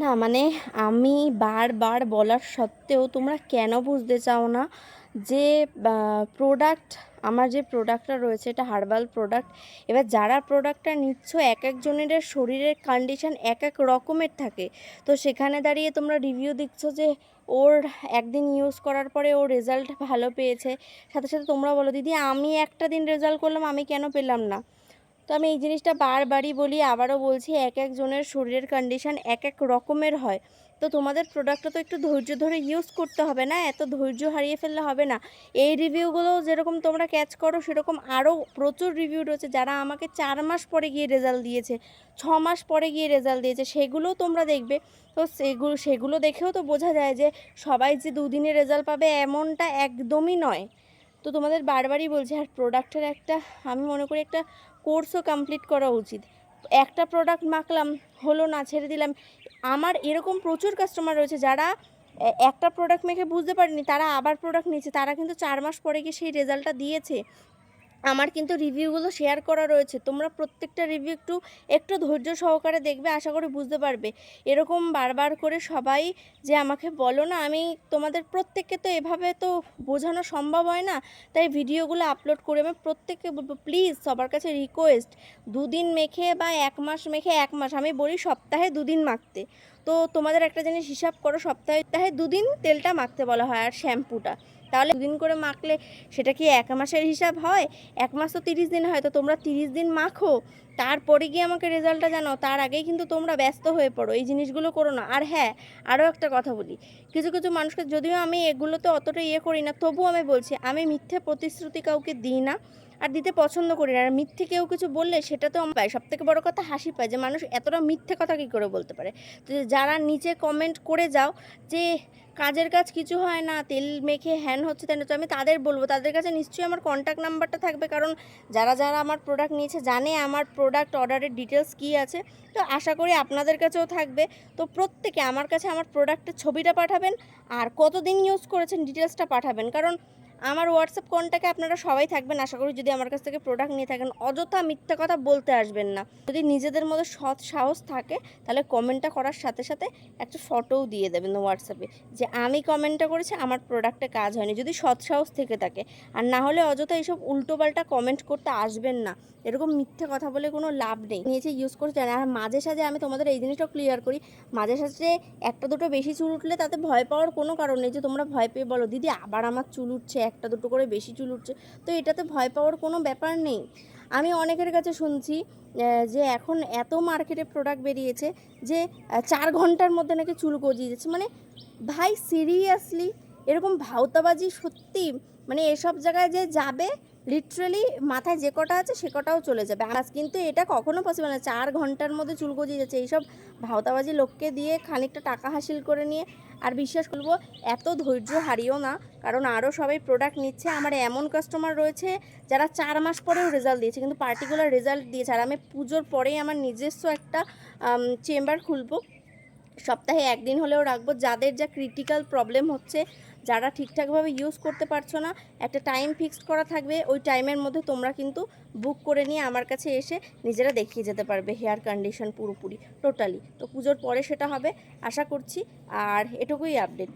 না মানে আমি বারবার বলার সত্ত্বেও তোমরা কেন বুঝতে চাও না যে প্রোডাক্ট আমার যে প্রোডাক্টটা রয়েছে এটা হার্বাল প্রোডাক্ট এবার যারা প্রোডাক্টটা নিচ্ছ এক একজনের শরীরের কন্ডিশন এক এক রকমের থাকে। তো সেখানে দাঁড়িয়ে তোমরা রিভিউ দিচ্ছ যে, ওর একদিন ইউজ করার পরে ওর রেজাল্ট ভালো পেয়েছে, সাথে সাথে তোমরা বলো, দিদি, আমি একটা দিন রেজাল্ট করলাম, আমি কেন পেলাম না? তো আমি এই জিনিসটা বারবারই বলি, আবারও বলছি, এক একজনের শরীরের কন্ডিশন এক এক রকমের হয়। তো তোমাদের প্রোডাক্টটা তো একটু ধৈর্য ধরে ইউজ করতে হবে না, এত ধৈর্য হারিয়ে ফেললে হবে না। এই রিভিউগুলো যেরকম তোমরা ক্যাচ করো, সেরকম আরও প্রচুর রিভিউ রয়েছে যারা আমাকে চার মাস পরে গিয়ে রেজাল্ট দিয়েছে, ছ মাস পরে গিয়ে রেজাল্ট দিয়েছে, সেগুলোও তোমরা দেখবে। তো সেগুলো সেগুলো দেখেও তো বোঝা যায় যে সবাই যে দুদিনে রেজাল্ট পাবে এমনটা একদমই নয়। তো তোমাদের বারবারই বলছি, আর প্রোডাক্টের একটা, আমি মনে করি একটা কোর্সও কমপ্লিট করা উচিত। একটা প্রোডাক্ট মাখলাম, হলো না, ছেড়ে দিলাম। আমার এরকম প্রচুর কাস্টমার রয়েছে যারা একটা প্রোডাক্ট মেখে বুঝতে পারেনি, তারা আবার প্রোডাক্ট নিয়েছে, তারা কিন্তু চার মাস পরে গিয়ে সেই রেজাল্টটা দিয়েছে। আমার কিন্তু রিভিউগুলো শেয়ার করা রয়েছে। তোমরা প্রত্যেকটা রিভিউ একটু একটু ধৈর্য সহকারে দেখবে, আশা করি বুঝতে পারবে। এরকম বারবার করে সবাই যে আমাকে বলো না, আমি তোমাদের প্রত্যেককে তো এভাবে তো বোঝানো সম্ভব হয় না। তাই ভিডিওগুলো আপলোড করে আমি প্রত্যেককে বলব, প্লিজ সবার কাছে রিকোয়েস্ট দুদিন মেখে বা এক মাস মেখে, এক মাস, আমি বলি সপ্তাহে দুদিন মাখতে। তো তোমাদের একটা জিনিস হিসাব করো সপ্তাহে দুদিন তেলটা মাখতে বলা হয়, আর শ্যাম্পুটা। তাহলে দুদিন করে মাখলে সেটা কি এক মাসের হিসাব হয়? এক মাস তো তিরিশ দিন হয়, তো তোমরা তিরিশ দিন মাখো। তারপরে গিয়ে আমাকে রেজাল্টটা জানাও, তার আগেই কিন্তু তোমরা ব্যস্ত হয়ে পড়ো, এই জিনিসগুলো করো না। আর হ্যাঁ আরও একটা কথা বলি, কিছু কিছু মানুষকে যদিও আমি এগুলোতে অতটা ইয়ে করি না, তবুও আমি বলছি, আমি মিথ্যে প্রতিশ্রুতি কাউকে দিই না আর দিতে পছন্দ করি না। আর মিথ্যে কেউ কিছু বললে সেটা তো আমার সব থেকে বড় কথা হাসি পায় যে মানুষ এতটা মিথ্যে কথা কী করে বলতে পারে? তো যারা নিচে কমেন্ট করে যাও যে কাজের কাজ কিছু হয় না, তেল মেখে হ্যান হচ্ছে তেন হচ্ছে, আমি তাদের বলব, তাদের কাছে নিশ্চয়ই আমার কন্ট্যাক্ট নাম্বারটা থাকবে। কারণ যারা যারা আমার প্রোডাক্ট নিয়েছে, জানে আমার প্রোডাক্ট অর্ডারের ডিটেলস কী আছে? তো আশা করি আপনাদের কাছেও থাকবে। তো প্রত্যেকে আমার কাছে আমার প্রোডাক্টের ছবিটা পাঠাবেন আর কতদিন ইউজ করেছেন ডিটেলসটা পাঠাবেন। কারণ আমার হোয়াটসঅ্যাপ কন্ট্যাক্টে আপনারা সবাই থাকবেন, আশা করি যদি আমার কাছ থেকে প্রোডাক্ট নিয়ে থাকেন, অযথা মিথ্যা কথা বলতে আসবেন না। যদি নিজেদের মধ্যে সৎ সাহস থাকে, তাহলে কমেন্টটা করার সাথে সাথে একটা ফটোও দিয়ে দেবেন হোয়াটসঅ্যাপে যে আমি কমেন্টটা করেছি, আমার প্রোডাক্টে কাজ হয়নি। যদি সৎ সাহস থেকে থাকে, আর না হলে অযথা এইসব উল্টোপাল্টা কমেন্ট করতে আসবেন না। এরকম মিথ্যে কথা বলে কোনো লাভ নেই। নিয়েছে ইউজ করতে জানে আর মাঝে সাঝে আমি তোমাদের এই জিনিসটাও ক্লিয়ার করি। মাঝে সাঝে একটা দুটো বেশি চুল উঠলে তাতে ভয় পাওয়ার কোনো কারণ নেই যে তোমরা ভয় পেয়ে বলো, দিদি, আবার আমার চুল উঠছে একটা দুটো করে বেশি চুল উঠছে। তো এটাতে ভয় পাওয়ার কোনো ব্যাপার নেই। আমি অনেকের কাছে শুনছি যে এখন এত মার্কেটে প্রোডাক্ট বেরিয়েছে যে চার ঘণ্টার মধ্যে নাকি চুল গজিয়ে যাচ্ছে। মানে ভাই সিরিয়াসলি এরকম ভাওতাবাজি সত্যি? মানে এসব জায়গায় যে যাবে লিটারালি মাথায় যে কটা আছে সে কটাও চলে যাবে। আজ কিন্তু এটা কখনো পসিবল না। চার ঘণ্টার মধ্যে চুল গজিয়ে যাচ্ছে। এইসব ভাওতাবাজি লোককে দিয়ে খানিকটা টাকা হাসিল করে নিয়ে আর বিশ্বাস করব, এত ধৈর্য হারিও না। কারণ আরও সবাই প্রোডাক্ট নিচ্ছে। আমার এমন কাস্টমার রয়েছে যারা চার মাস পরেও রেজাল্ট দিয়েছে। কিন্তু পার্টিকুলার রেজাল্ট দিয়েছে। আর আমি পুজোর পরেই আমার নিজস্ব একটা চেম্বার খুলবো। সপ্তাহে একদিন হলেও রাখব। যাদের যা ক্রিটিক্যাল প্রবলেম হচ্ছে যারা ঠিকঠাকভাবে ইউজ করতে পারছ না, একটা টাইম ফিক্সড করা থাকবে, ওই টাইমের মধ্যে তোমরা কিন্তু বুক করে নিয়ে আমার কাছে এসে নিজেরা দেখিয়ে যেতে পারবে হেয়ার কন্ডিশন পুরোপুরি টোটালি তো পুজোর পরে সেটা হবে, আশা করছি, আর এটুকুই আপডেট